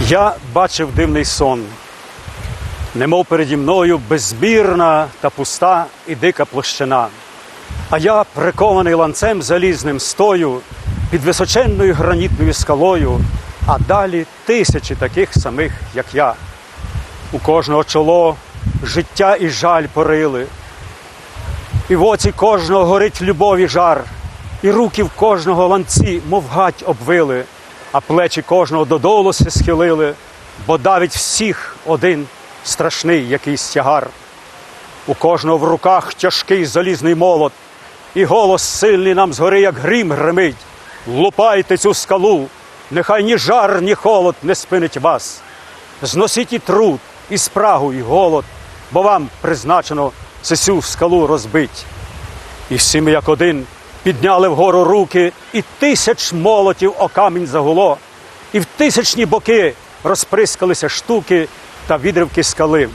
Я бачив дивний сон, немов переді мною безмірна та пуста і дика площина. А я, прикований ланцем залізним, стою під височенною гранітною скалою, а далі тисячі таких самих, як я. У кожного чоло життя і жаль порили, і в оці кожного горить любові жар, і руки в кожного ланці, мов гать обвили, а плечі кожного додолу се схилили, бо давить всіх один страшний якийсь тягар. У кожного в руках тяжкий залізний молот, і голос сильний нам згори, як грім гримить. Лупайте цю скалу, нехай ні жар, ні холод не спинить вас. Зносіть і труд, і спрагу, і голод, бо вам призначено цю скалу розбить. І всі ми, як один, підняли вгору руки, і тисяч молотів о камінь загуло, і в тисячні боки розприскалися штуки та відривки скали.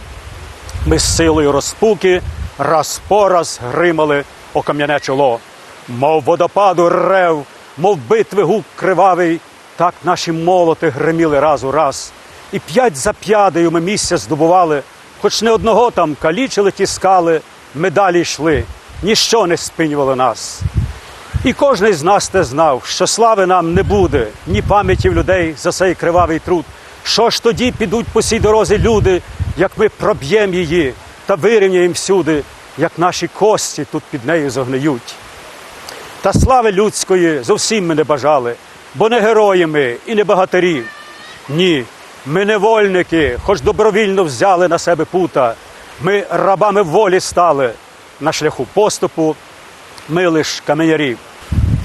Ми з силою розпуки раз по раз гримали о кам'яне чоло, мов водопаду рев, мов битви гук кривавий, так наші молоти гриміли раз у раз. І п'ять за п'ядею ми місця здобували, хоч не одного там калічили ті скали, ми далі йшли, ніщо не спинювало нас. І кожний з нас те знав, що слави нам не буде, ні пам'яті в людей за цей кривавий труд. Що ж тоді підуть по цій дорозі люди, як ми проб'ємо її та вирівняємо всюди, як наші кості тут під нею зогниють. Та слави людської зовсім ми не бажали, бо не герої ми і не багатирі. Ні, ми не вольники, хоч добровільно взяли на себе пута. Ми рабами волі стали на шляху поступу, ми лиш каменярі.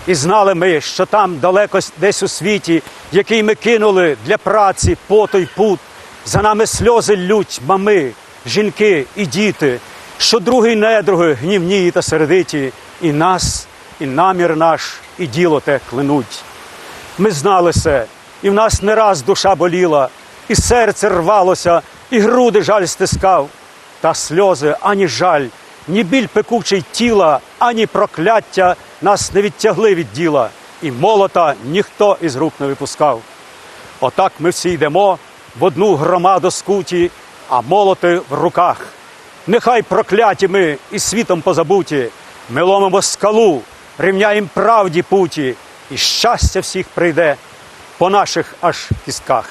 І знали ми, що там далеко десь у світі, який ми кинули для праці, пото й пут, за нами сльози лють мами, жінки і діти, що другий недруги гнівні та сердиті, і нас, і намір наш, і діло те клинуть. Ми знали це, і в нас не раз душа боліла, і серце рвалося, і груди жаль стискав, та сльози ані жаль, ні біль пекучий тіла, ані прокляття нас не відтягли від діла, і молота ніхто із рук не випускав. Отак ми всі йдемо в одну громаду скуті, а молоти в руках. Нехай прокляті ми і світом позабуті, ми ломимо скалу, рівняєм правді путі, і щастя всіх прийде по наших аж кістках.